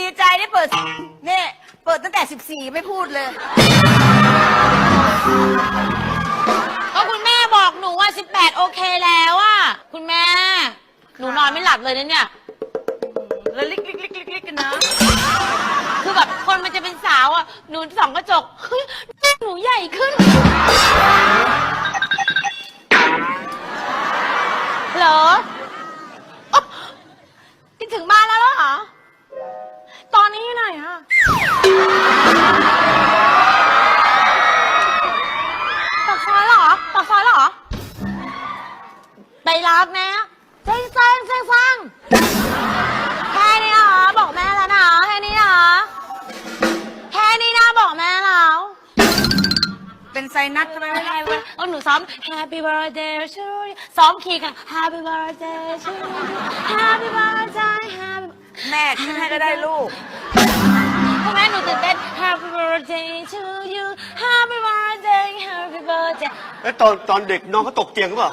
ดีใจได้เปิดนี่เปิดตั้งแต่ 14 ไม่พูดเลย ก็คุณแม่บอกหนูว่า 18 โอเคแล้วอะคุณแม่ หนูนอนไม่หลับเลยนะเนี่ย แล้วลิกลิกลิกลิกลิกกันนะ คือแบบคนมันจะเป็นสาวอะหนูส่องกระจกเฮ้ยหนูใหญ่ขึ้น เหรอ ไปรับแม่เซ็งเซ็งเซ็งเซ็งแค่นี้เหรอบอกแม่แล้วนะแค่นี้เหรอแค่นี้นะบอกแม่แล้วเป็นไซนัสใช่ไหมไม่ได้เว้ยเออหนูซ้อม Happy birthday to you ซ้อมคีย์กัน Happy birthday to you Happy birthday Happy แม่คิดให้ก็ได้ลูก คุณแม่หนูตื่นเต้น Happy birthday to you Happy อจะ แล้วตอนตอนเด็กน้องเขาตกเตียงหรือเปล่า